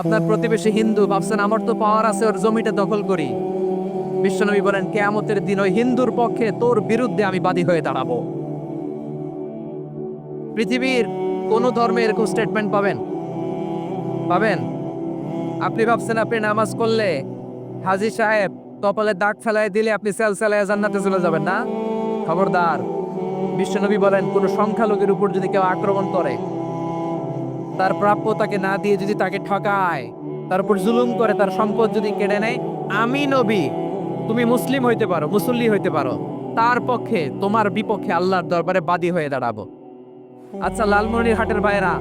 আপনার প্রতিবেশী হিন্দু ভাবছেন আমার তো পাওয়ার আছে ওর জমিটা দখল করি। বিশ্বনবী বলেন কেয়ামতের দিন ওই হিন্দুর পক্ষে তোর বিরুদ্ধে আমি বাদী হয়ে দাঁড়াবো। পৃথিবীর কোন ধর্মে এরকম স্টেটমেন্ট পাবেন? পাবেন? আপনি ভাবছেন আপনি নামাজ করলে হাজি সাহেব কপালে দাগ ফেলায় দিলে আপনি সেল সেলায় জান্নাতে চলে যাবেন না? খবরদার বিশ্বনবী বলেন কোন সংখ্যালঘুর উপর যদি কেউ আক্রমণ করে তার প্রাপ্য তাকে না দিয়ে যদি তাকে ঠকায়, তার উপর জুলুম করে, তার সম্পদ যদি কেড়ে নেয়, আমি নবী, তুমি মুসলিম হইতে পারো, মুসল্লি হইতে পারো। তার পক্ষে, তোমার বিপক্ষে আল্লাহর দরবারে বাদী হয়ে দাঁড়াবো। আচ্ছা লালমনির হাটের ভাইরা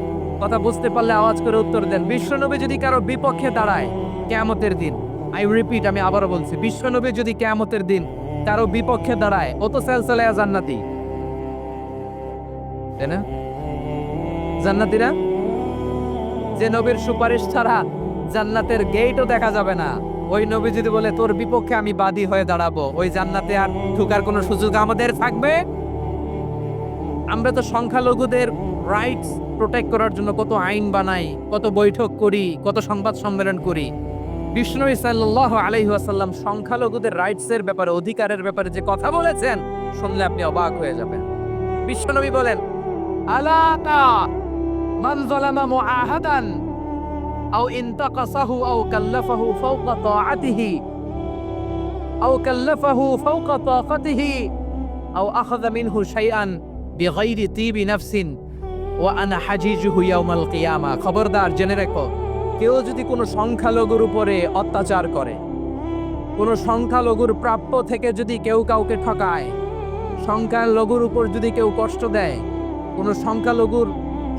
কথা বুঝতে পারলে আওয়াজ করে উত্তর দেন। বিশ্বনবী যদি কারও বিপক্ষে দাঁড়ায়, কেয়ামতের দিন আই রিপিট আমি আবারও বলছি, বিশ্বনবী যদি কেয়ামতের দিন কারও বিপক্ষে দাঁড়ায়, ও তো সেলসেলায়া জান্নাতি। তাই না? জান্নাতিরা? যে নবীর সুপারিশ ছাড়া জান্নাতের গেটও দেখা যাবে না। ওই নবী যদি বলে, তোর বিপক্ষে আমি বাদী হয়ে দাঁড়াবো, ওই জান্নাতে আর ঢুকার কোনো সুযোগ আমাদের থাকবে? আমরা তো সংখ্যালঘুদের রাইটস প্রোটেক্ট করার জন্য কত আইন বানাই, কত বৈঠক করি, কত সংবাদ সম্মেলন করি। বিষ্ণু সাল্লাহ আলহিহাসাল্লাম সংখ্যালঘুদের রাইটসের ব্যাপারে, অধিকারের ব্যাপারে যে কথা বলেছেন, শুনলে আপনি অবাক হয়ে যাবেন। বিশ্বনবী বলেন, আলাকা মান যালামা মুআহাদান, আও ইনতাকাসাহু আও কাল্লাফাহু ফাওকা তাআতিহি, আও কাল্লাফাহু ফাওকা তাকাতিহি, আও আখাযা মিনহু শাইআন বিগাইরি তিবি নাফসিন, ওয়া আনা হাজিজুহু ইয়াউমাল কিয়ামা। খবরদার, জেনে রেখো, কেউ যদি কোনো সংখ্যালঘুর উপরে অত্যাচার করে, কোনো সংখ্যালঘুর প্রাপ্য থেকে যদি কেউ কাউকে ঠকায়, সংখ্যালঘুর উপর যদি কেউ কষ্ট দেয়, কোনো সংখ্যালঘুর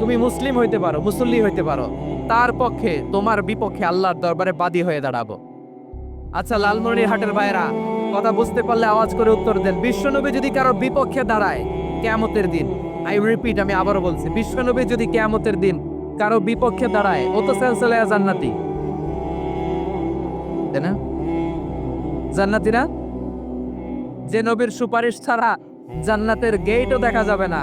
তুমি মুসলিম হইতে পারো, মুসল্লি হইতে পারো। তার পক্ষে তোমার বিপক্ষে আল্লাহর দরবারে বাদী হয়ে দাঁড়াবো। আচ্ছা লালমনির হাটের ভাইরা কথা বুঝতে পারলে আওয়াজ করে উত্তর দেন। বিশ্বনবী যদি কারও বিপক্ষে দাঁড়ায়, কেয়ামতের দিন আই রিপিট আমি আবারও বলছি, বিশ্বনবী যদি কেয়ামতের দিন কারও বিপক্ষে দাঁড়ায়, ও তো সেলসেলায়া জান্নাতি। তাই না? জান্নাতি না? যে নবীর সুপারিশ ছাড়া জান্নাতের গেটও দেখা যাবে না।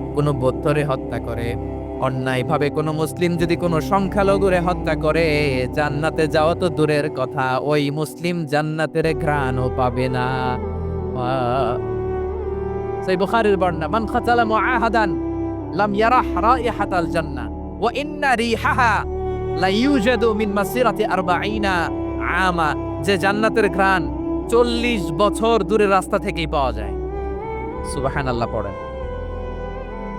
কোনো বৌদ্ধরে হত্যা করে। অন্যায়ভাবে কোনো মুসলিম যদি কোনো সংখ্যালঘুরে হত্যা করে, জান্নাতে যাওয়া তো দূরের কথা, ওই মুসলিম জান্নাতের ঘ্রাণও পাবে না। সেই বুখারীর বর্ণনা, মান খাতালা মুআহাদান লাম ইয়ারাহ রাইহাতাল জান্নাহ, ওয়া ইন্না রিহাহা লা ইউজাদু মিন মাসিরাতি 40 আমা যে জান্নাতের ঘ্রাণ চল্লিশ বছর দূরের রাস্তা থেকেই পাওয়া যায়। সুবাহান আল্লাহ পড়েন।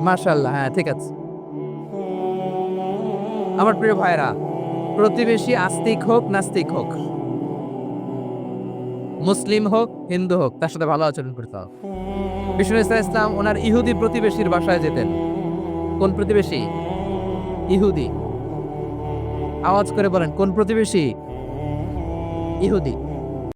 মাশাল্লাহ হ্যাঁ ঠিক আছে। আমার প্রিয় ভাইরা প্রতিবেশী আস্তিক হোক, নাস্তিক হোক, মুসলিম হোক, হিন্দু হোক, তার সাথে ভালো আচরণ করতে হবে। বিষ্ণু ইসা ইসলাম ওনার ইহুদি প্রতিবেশীর বাসায় যেতেন। কোন প্রতিবেশী? ইহুদি। আওয়াজ করে বলেন, কোন প্রতিবেশী? ইহুদি।